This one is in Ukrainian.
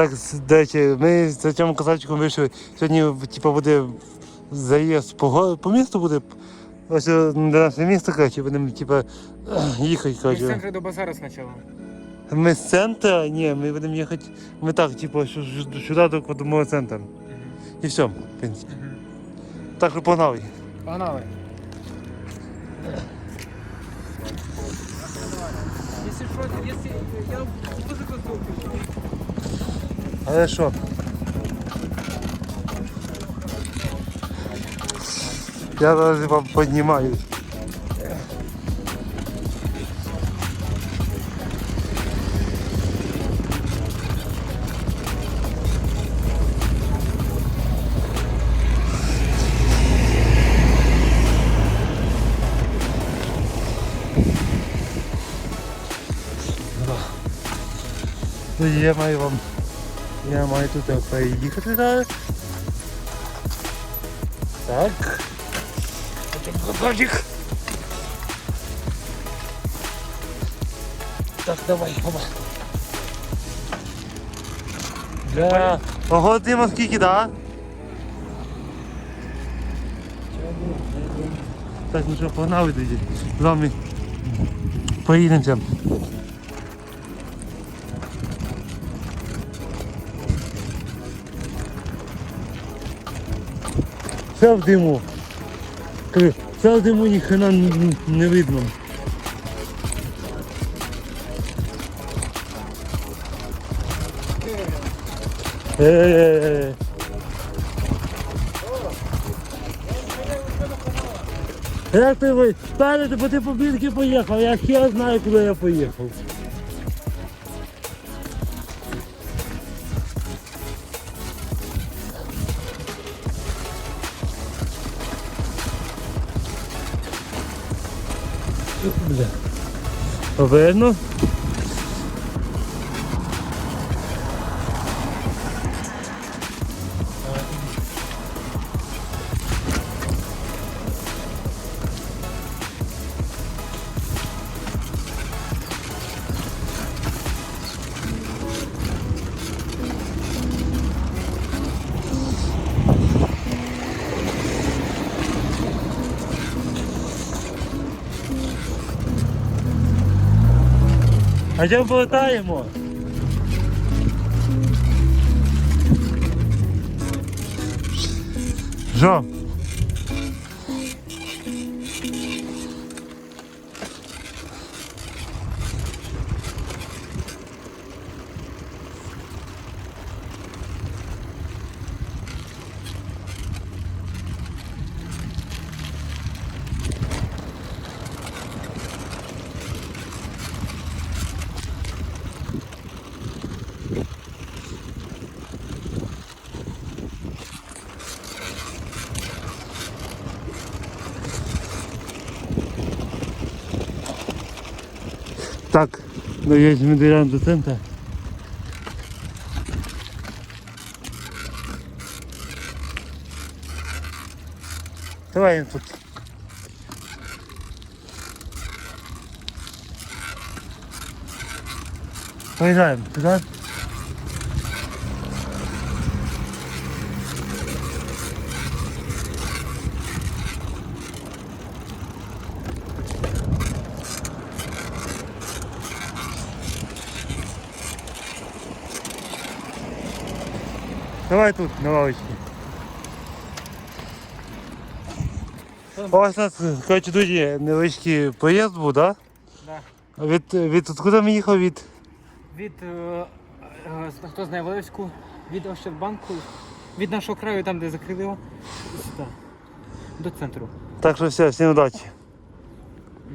Так, речі, ми з цим казачком вийшли. Сьогодні, типу, буде заїзд по, го- по місту буде. Ось е, на місто, коротше, будемо, типу, їхати, Ми з коротше. центру до базару спочатку. Ми з центру, ні, ми будемо їхати, ми так, типу, сюди до Кодомового центру. І все, в принципі. Так що погнали. Погнали. Якщо що, якщо я музику слухаю. Але що? Я зараз вам піднімаю. Я маю вам я маю тут зараз. Так. Козачик. Так, давай, оба. Да. Ого, Дима, скільки, да? Так, ну що, погнали тоді. З вами поїдемося. Все в диму. Все в диму ніхрена не видно. Як ти ви? Пане, бо ти по білки поїхав, я хер знаю, куди я поїхав. Бля. Видно? А де повертаємо? Що? Так, доїдемо доїдемо до центру. Давай тут. Поїжджаємо туди. Давай тут, на лавочці. У нас, коротше, тут є невеличкий поїзд був, так? Да. Да? Від, від куди ми їхав? Від Від, е, е, хто знає Волевську, від Ощадбанку, від нашого краю, там де закрили його, сюди, до центру. Так що все, всім удачі.